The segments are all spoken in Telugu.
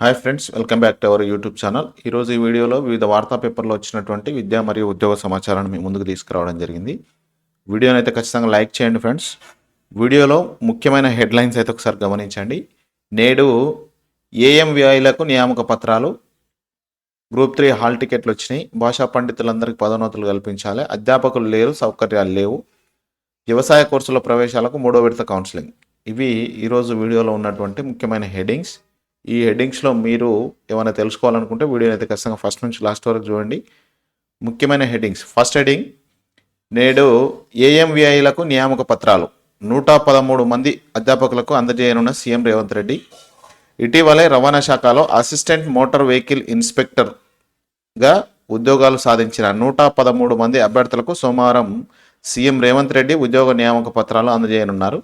Hi friends welcome back to our YouTube channel ఈరోజు ఈ వీడియోలో వివిధ వార్తా పేపర్లో వచ్చినటువంటి విద్యా మరియు ఉద్యోగ సమాచారాన్ని మీ ముందుకు తీసుకురావడం జరిగింది. వీడియోని అయితే ఖచ్చితంగా లైక్ చేయండి ఫ్రెండ్స్ వీడియోలో ముఖ్యమైన హెడ్లైన్స్ అయితే ఒకసారి గమనించండి. నేడు ఏఎంవిఐలకు నియామక పత్రాలు గ్రూప్ త్రీ హాల్ టికెట్లు వచ్చినాయి. భాషా పండితులందరికీ పదోన్నతులు కల్పించాలి. అధ్యాపకులు లేరు సౌకర్యాలు లేవు. వ్యవసాయ కోర్సుల ప్రవేశాలకు మూడో విడత కౌన్సిలింగ్ ఇవి ఈరోజు వీడియోలో ఉన్నటువంటి ముఖ్యమైన హెడ్డింగ్స్ ఈ హెడ్డింగ్స్లో మీరు ఏమైనా తెలుసుకోవాలనుకుంటే వీడియోని అయితే ఖచ్చితంగా ఫస్ట్ నుంచి లాస్ట్ వరకు చూడండి. ముఖ్యమైన హెడ్డింగ్స్. ఫస్ట్ హెడ్డింగ్ నేడు ఏఎంవిఐలకు నియామక పత్రాలు. నూట పదమూడు మంది అధ్యాపకులకు అందజేయనున్న సీఎం రేవంత్ రెడ్డి. ఇటీవలే రవాణా శాఖలో అసిస్టెంట్ మోటార్ వెహికల్ ఇన్స్పెక్టర్గా ఉద్యోగాలు సాధించిన నూట పదమూడు మంది అభ్యర్థులకు సోమవారం సీఎం రేవంత్ రెడ్డి ఉద్యోగ నియామక పత్రాలు అందజేయనున్నారు.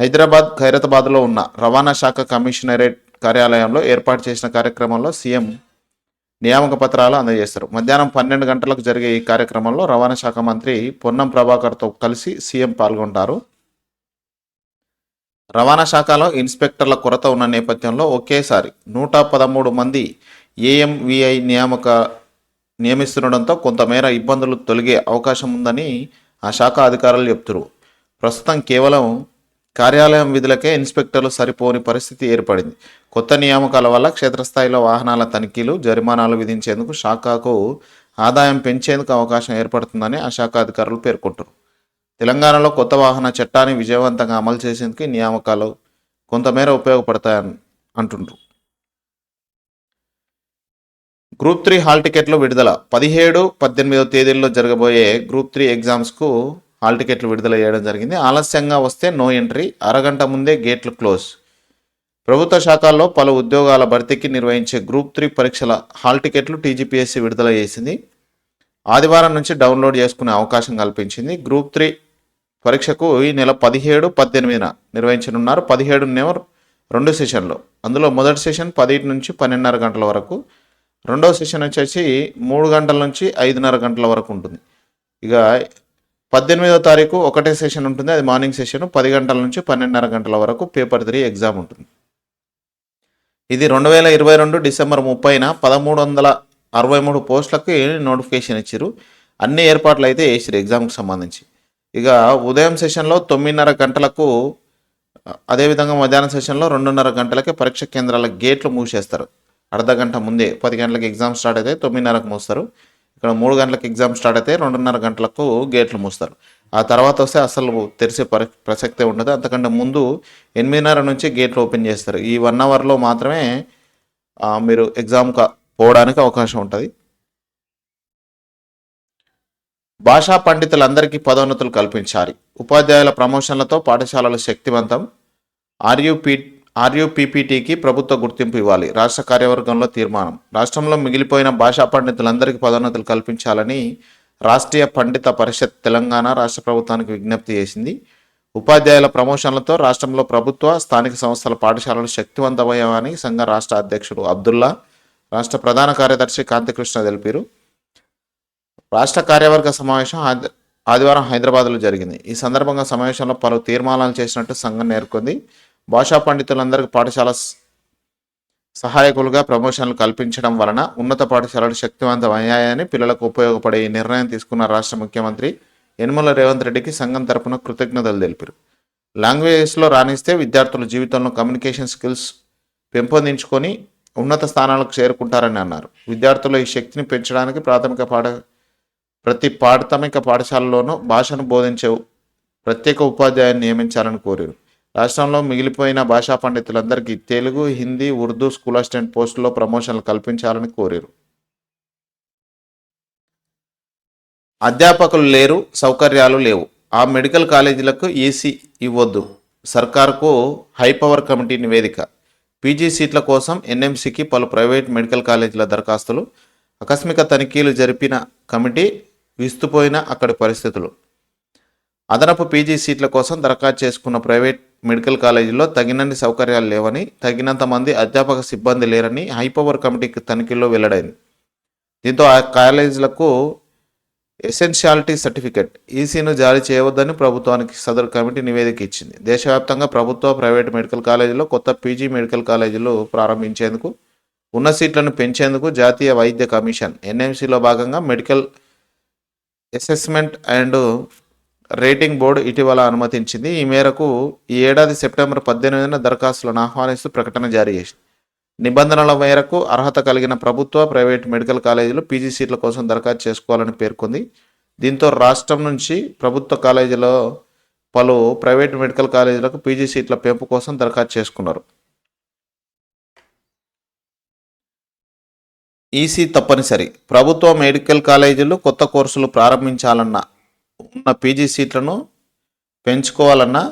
హైదరాబాద్ ఖైరతాబాద్లో ఉన్న రవాణా శాఖ కమిషనరేట్ కార్యాలయంలో ఏర్పాటు చేసిన కార్యక్రమంలో సీఎం నియామక పత్రాలు అందజేస్తారు. మధ్యాహ్నం పన్నెండు గంటలకు జరిగే ఈ కార్యక్రమంలో రవాణా శాఖ మంత్రి పొన్నం ప్రభాకర్తో కలిసి సీఎం పాల్గొంటారు. రవాణా శాఖలో ఇన్స్పెక్టర్ల కొరత ఉన్న నేపథ్యంలో ఒకేసారి నూట పదమూడు మంది ఏఎంవిఐ నియామక నియమిస్తుండడంతో కొంతమేర ఇబ్బందులు తొలగే అవకాశం ఉందని ఆ శాఖ అధికారులు చెప్తున్నారు ప్రస్తుతం కేవలం కార్యాలయం విధులకే ఇన్స్పెక్టర్లు సరిపోని పరిస్థితి ఏర్పడింది. కొత్త నియామకాల వల్ల క్షేత్రస్థాయిలో వాహనాల తనిఖీలు జరిమానాలు విధించేందుకు శాఖకు ఆదాయం పెంచేందుకు అవకాశం ఏర్పడుతుందని ఆ శాఖ అధికారులు పేర్కొంటారు తెలంగాణలో కొత్త వాహన చట్టాన్ని విజయవంతంగా అమలు చేసేందుకు నియామకాలు కొంతమేర ఉపయోగపడతాయని అంటుండ్రు. గ్రూప్ త్రీ హాల్ టికెట్లు విడుదల. పదిహేడు పద్దెనిమిదో తేదీల్లో జరగబోయే గ్రూప్ త్రీ ఎగ్జామ్స్కు హాల్ టికెట్లు విడుదల చేయడం జరిగింది. ఆలస్యంగా వస్తే నో ఎంట్రీ అరగంట ముందే గేట్లు క్లోజ్. ప్రభుత్వ శాఖల్లో పలు ఉద్యోగాల భర్తీకి నిర్వహించే గ్రూప్ త్రీ పరీక్షల హాల్ టికెట్లు టీజీపీఎస్సీ విడుదల చేసింది. ఆదివారం నుంచి డౌన్లోడ్ చేసుకునే అవకాశం కల్పించింది. గ్రూప్ త్రీ పరీక్షకు ఈ నెల పదిహేడు పద్దెనిమిదిన నిర్వహించనున్నారు. పదిహేడునేమో రెండు సెషన్లు. అందులో మొదటి సెషన్ పది నుంచి పన్నెండున్నర గంటల వరకు రెండో సెషన్ వచ్చేసి మూడు గంటల నుంచి ఐదున్నర గంటల వరకు ఉంటుంది. ఇక పద్దెనిమిదో తారీఖు ఒకటే సెషన్ ఉంటుంది. అది మార్నింగ్ సెషన్ పది గంటల నుంచి పన్నెండున్నర గంటల వరకు పేపర్ త్రీ ఎగ్జామ్ ఉంటుంది. ఇది రెండు వేల ఇరవై రెండు డిసెంబర్ ముప్పైన పదమూడు వందల అరవై మూడు పోస్టులకి నోటిఫికేషన్ ఇచ్చారు అన్ని ఏర్పాట్లు అయితే వేసారు ఎగ్జామ్కి సంబంధించి. ఇక ఉదయం సెషన్లో తొమ్మిదిన్నర గంటలకు అదేవిధంగా మధ్యాహ్నం సెషన్లో రెండున్నర గంటలకే పరీక్ష కేంద్రాల గేట్లు మూసేస్తారు. అర్ధ గంట ముందే పది గంటలకు ఎగ్జామ్ స్టార్ట్ అయితే తొమ్మిదిన్నరకు మూస్తారు. ఇక్కడ మూడు గంటలకు ఎగ్జామ్ స్టార్ట్ అయితే రెండున్నర గంటలకు గేట్లు మూస్తారు. ఆ తర్వాత వస్తే అసలు తెరిసే పరి ప్రసక్తే ఉండదు. అంతకంటే ముందు ఎనిమిదిన్నర నుంచి గేట్లు ఓపెన్ చేస్తారు. ఈ వన్ అవర్లో మాత్రమే మీరు ఎగ్జామ్ పోవడానికి అవకాశం ఉంటుంది. భాషా పండితులందరికీ పదోన్నతులు కల్పించాలి. ఉపాధ్యాయుల ప్రమోషన్లతో పాఠశాలలు శక్తివంతం. ఆర్యూపీ ఆర్యూపీపీటీకి ప్రభుత్వ గుర్తింపు ఇవ్వాలి. రాష్ట్ర కార్యవర్గంలో తీర్మానం. రాష్ట్రంలో మిగిలిపోయిన భాషా పండితులందరికీ పదోన్నతులు కల్పించాలని రాష్ట్రీయ పండిత పరిషత్ తెలంగాణ రాష్ట్ర ప్రభుత్వానికి విజ్ఞప్తి చేసింది. ఉపాధ్యాయుల ప్రమోషన్లతో రాష్ట్రంలో ప్రభుత్వ స్థానిక సంస్థల పాఠశాలలు శక్తివంతమయ్యాయని సంఘ రాష్ట్ర అధ్యక్షుడు అబ్దుల్లా రాష్ట్ర ప్రధాన కార్యదర్శి కాంతికృష్ణ తెలిపారు. రాష్ట్ర కార్యవర్గ సమావేశం ఆది- ఆదివారం హైదరాబాద్లో జరిగింది. ఈ సందర్భంగా సమావేశంలో పలు తీర్మానాలు చేసినట్టు సంఘం నేర్కొంది భాషా పండితులందరికీ పాఠశాల సహాయకులుగా ప్రమోషన్లు కల్పించడం వలన ఉన్నత పాఠశాలలు శక్తివంతం అయ్యాయని పిల్లలకు ఉపయోగపడే ఈ నిర్ణయం తీసుకున్న రాష్ట్ర ముఖ్యమంత్రి యనమల రేవంత్ రెడ్డికి సంఘం తరపున కృతజ్ఞతలు తెలిపారు. లాంగ్వేజెస్లో రాణిస్తే విద్యార్థుల జీవితంలో కమ్యూనికేషన్ స్కిల్స్ పెంపొందించుకొని ఉన్నత స్థానాలకు చేరుకుంటారని అన్నారు. విద్యార్థుల ఈ శక్తిని పెంచడానికి ప్రాథమిక పాఠ ప్రతి ప్రాథమిక పాఠశాలలోనూ భాషను బోధించే ప్రత్యేక ఉపాధ్యాయుని నియమించాలని కోరారు. రాష్ట్రంలో మిగిలిపోయిన భాషా పండితులందరికీ తెలుగు హిందీ ఉర్దూ స్కూల్ అసిస్టెంట్ పోస్టుల్లో ప్రమోషన్లు కల్పించాలని కోరారు. అధ్యాపకులు లేరు సౌకర్యాలు లేవు. ఆ మెడికల్ కాలేజీలకు ఈసీ ఇవ్వద్దు. సర్కార్కు హైపవర్ కమిటీ నివేదిక. పీజీ సీట్ల కోసం ఎన్ఎంసీకి పలు ప్రైవేట్ మెడికల్ కాలేజీల దరఖాస్తులు. ఆకస్మిక తనిఖీలు జరిపిన కమిటీ విస్తుపోయిన అక్కడి పరిస్థితులు. అదనపు పీజీ సీట్ల కోసం దరఖాస్తు చేసుకున్న ప్రైవేట్ మెడికల్ కాలేజీలో తగినన్ని సౌకర్యాలు లేవని తగినంత మంది అధ్యాపక సిబ్బంది లేరని హైపవర్ కమిటీకి తనిఖీల్లో వెల్లడైంది. దీంతో ఆ కాలేజీలకు ఎసెన్షియాలిటీ సర్టిఫికెట్ ఈసీను జారీ చేయవద్దని ప్రభుత్వానికి సదరు కమిటీ నివేదిక ఇచ్చింది. దేశవ్యాప్తంగా ప్రభుత్వ ప్రైవేట్ మెడికల్ కాలేజీలో కొత్త పీజీ మెడికల్ కాలేజీలు ప్రారంభించేందుకు ఉన్న సీట్లను పెంచేందుకు జాతీయ వైద్య కమిషన్ ఎన్ఎంసీలో భాగంగా medical assessment and rating board ఇటీవల అనుమతించింది. ఈ మేరకు ఈ ఏడాది సెప్టెంబర్ పద్దెనిమిదిన దరఖాస్తులను ఆహ్వానిస్తూ ప్రకటన జారీ చేసింది. నిబంధనల మేరకు అర్హత కలిగిన ప్రభుత్వ ప్రైవేట్ మెడికల్ కాలేజీలు పీజీ సీట్ల కోసం దరఖాస్తు చేసుకోవాలని పేర్కొంది. దీంతో రాష్ట్రం నుంచి ప్రభుత్వ కాలేజీలో పలు ప్రైవేట్ మెడికల్ కాలేజీలకు పీజీ సీట్ల పెంపు కోసం దరఖాస్తు చేసుకున్నారు. ఈసీ తప్పనిసరి. ప్రభుత్వ మెడికల్ కాలేజీలు కొత్త కోర్సులు ప్రారంభించాలన్న ఉన్న పీజీ సీట్లను పెంచుకోవాలన్నా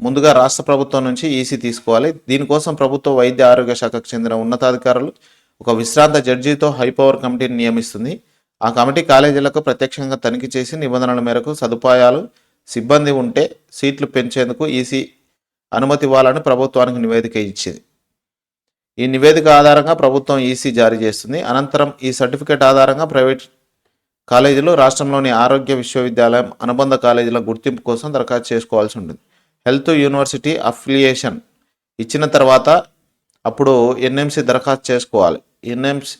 ముందుగా రాష్ట్ర ప్రభుత్వం నుంచి ఈసీ తీసుకోవాలి. దీనికోసం ప్రభుత్వ వైద్య ఆరోగ్య శాఖకు చెందిన ఉన్నతాధికారులు ఒక విశ్రాంత జడ్జితో హైపవర్ కమిటీని నియమిస్తుంది. ఆ కమిటీ కాలేజీలకు ప్రత్యక్షంగా తనిఖీ చేసి నిబంధనల మేరకు సదుపాయాలు సిబ్బంది ఉంటే సీట్లు పెంచేందుకు ఈసీ అనుమతి ఇవ్వాలని ప్రభుత్వానికి నివేదిక ఇచ్చింది. ఈ నివేదిక ఆధారంగా ప్రభుత్వం ఈసీ జారీ చేస్తుంది. అనంతరం ఈ సర్టిఫికేట్ ఆధారంగా ప్రైవేట్ కాలేజీలు రాష్ట్రంలోని ఆరోగ్య విశ్వవిద్యాలయం అనుబంధ కాలేజీల గుర్తింపు కోసం దరఖాస్తు చేసుకోవాల్సి ఉంటుంది. హెల్త్ యూనివర్సిటీ అఫిలియేషన్ ఇచ్చిన తర్వాత అప్పుడు ఎన్ఎంసి దరఖాస్తు చేసుకోవాలి. ఎన్ఎంసి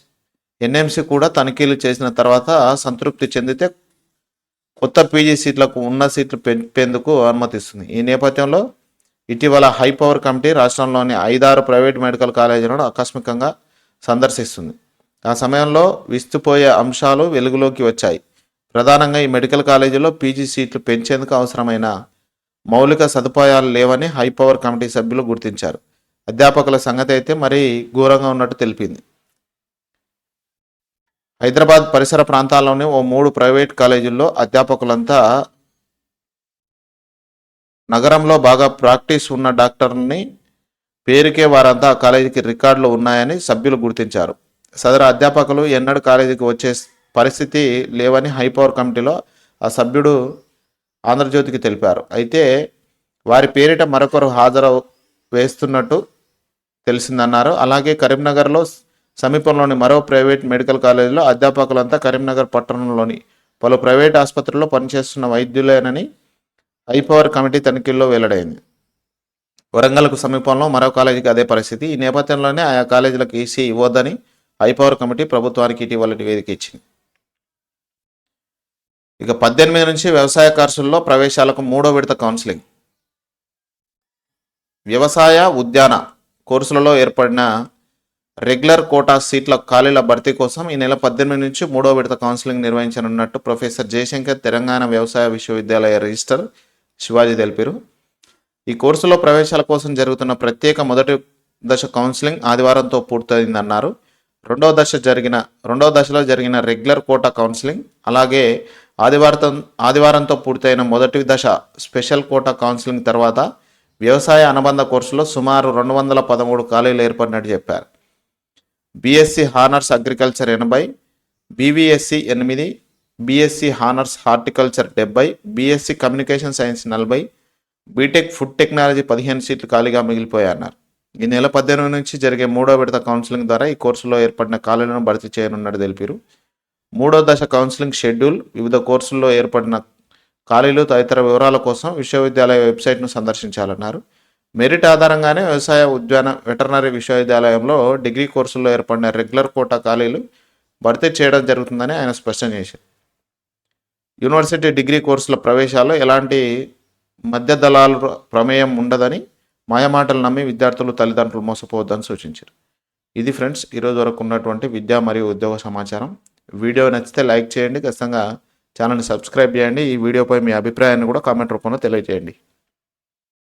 ఎన్ఎంసి కూడా తనిఖీలు చేసిన తర్వాత సంతృప్తి చెందితే కొత్త పీజీ సీట్లకు ఉన్న సీట్లు పెంపేందుకు అనుమతిస్తుంది. ఈ నేపథ్యంలో ఇటీవల హై పవర్ కమిటీ రాష్ట్రంలోని ఐదారు ప్రైవేట్ మెడికల్ కాలేజీలను ఆకస్మికంగా సందర్శిస్తుంది. ఆ సమయంలో విస్తుపోయే అంశాలు వెలుగులోకి వచ్చాయి. ప్రధానంగా ఈ మెడికల్ కాలేజీలో పీజీ సీట్లు పెంచేందుకు అవసరమైన మౌలిక సదుపాయాలు లేవని హై పవర్ కమిటీ సభ్యులు గుర్తించారు. అధ్యాపకుల సంగతి అయితే మరీ ఘోరంగా ఉన్నట్టు తెలిపింది. హైదరాబాద్ పరిసర ప్రాంతాల్లోని ఓ మూడు ప్రైవేట్ కాలేజీల్లో అధ్యాపకులంతా నగరంలో బాగా ప్రాక్టీస్ ఉన్న డాక్టర్ని పేరుకే వారంతా ఆ కాలేజీకి రికార్డులు ఉన్నాయని సభ్యులు గుర్తించారు. సదరు అధ్యాపకులు ఎన్నడూ కాలేజీకి వచ్చే పరిస్థితి లేవని హైపవర్ కమిటీలో ఆ సభ్యుడు ఆంధ్రజ్యోతికి తెలిపారు. అయితే వారి పేరిట మరొకరు హాజరు వేస్తున్నట్టు తెలిసిందన్నారు. అలాగే కరీంనగర్లో సమీపంలోని మరో ప్రైవేట్ మెడికల్ కాలేజీలో అధ్యాపకులంతా కరీంనగర్ పట్టణంలోని పలు ప్రైవేట్ ఆసుపత్రుల్లో పనిచేస్తున్న వైద్యులేనని హైపవర్ కమిటీ తనిఖీల్లో వెల్లడైంది. వరంగల్కు సమీపంలో మరో కాలేజీకి అదే పరిస్థితి. ఈ నేపథ్యంలోనే ఆయా కాలేజీలకు ఈసీ ఇవ్వద్దని హైపవర్ కమిటీ ప్రభుత్వానికి ఇటీవల నివేదిక ఇచ్చింది. ఇక పద్దెనిమిది నుంచి వ్యవసాయ కోర్సుల్లో ప్రవేశాలకు మూడో విడత కౌన్సిలింగ్. వ్యవసాయ ఉద్యాన కోర్సులలో ఏర్పడిన రెగ్యులర్ కోటా సీట్ల ఖాళీల భర్తీ కోసం ఈ నెల పద్దెనిమిది నుంచి మూడో విడత కౌన్సిలింగ్ నిర్వహించనున్నట్టు ప్రొఫెసర్ జయశంకర్ తెలంగాణ వ్యవసాయ విశ్వవిద్యాలయ రిజిస్టర్ శివాజీ తెలిపారు. ఈ కోర్సులో ప్రవేశాల కోసం జరుగుతున్న ప్రత్యేక మొదటి దశ కౌన్సిలింగ్ ఆదివారంతో పూర్తయిందన్నారు. రెండవ దశ జరిగిన రెండవ దశలో జరిగిన రెగ్యులర్ కోటా కౌన్సిలింగ్ అలాగే ఆదివారం ఆదివారంతో పూర్తయిన మొదటి దశ స్పెషల్ కోటా కౌన్సిలింగ్ తర్వాత వ్యవసాయ అనుబంధ కోర్సులో సుమారు రెండు వందల పదమూడు ఖాళీలు ఏర్పడినట్టు చెప్పారు. బీఎస్సీ హానర్స్ అగ్రికల్చర్ ఎనభై బీవీఎస్సీ ఎనిమిది బీఎస్సీ హానర్స్ హార్టికల్చర్ డెబ్బై బీఎస్సీ కమ్యూనికేషన్ సైన్స్ నలభై బీటెక్ ఫుడ్ టెక్నాలజీ పదిహేను సీట్లు ఖాళీగా మిగిలిపోయాయన్నారు. ఈ నెల పద్దెనిమిది నుంచి జరిగే మూడో విడత కౌన్సిలింగ్ ద్వారా ఈ కోర్సులో ఏర్పడిన ఖాళీలను భర్తీ చేయనున్నట్టు తెలిపారు. మూడో దశ కౌన్సిలింగ్ షెడ్యూల్ వివిధ కోర్సుల్లో ఏర్పడిన ఖాళీలు తదితర వివరాల కోసం విశ్వవిద్యాలయ వెబ్సైట్ను సందర్శించాలన్నారు. మెరిట్ ఆధారంగానే వ్యవసాయ ఉద్యాన వెటర్నరీ విశ్వవిద్యాలయంలో డిగ్రీ కోర్సుల్లో ఏర్పడిన రెగ్యులర్ కోటా ఖాళీలు భర్తీ చేయడం జరుగుతుందని ఆయన స్పష్టం చేశారు. యూనివర్సిటీ డిగ్రీ కోర్సుల ప్రవేశాల్లో ఎలాంటి మధ్య దళాలు ప్రమేయం ఉండదని మాయమాటలు నమ్మి విద్యార్థులు తల్లిదండ్రులు మోసపోవద్దని సూచించారు. ఇది ఫ్రెండ్స్ ఈరోజు వరకు ఉన్నటువంటి విద్యా మరియు ఉద్యోగ సమాచారం. వీడియో నచ్చితే లైక్ చేయండి. ఖచ్చితంగా ఛానల్ని సబ్స్క్రైబ్ చేయండి. ఈ వీడియోపై మీ అభిప్రాయాన్ని కూడా కామెంట్ రూపంలో తెలియజేయండి.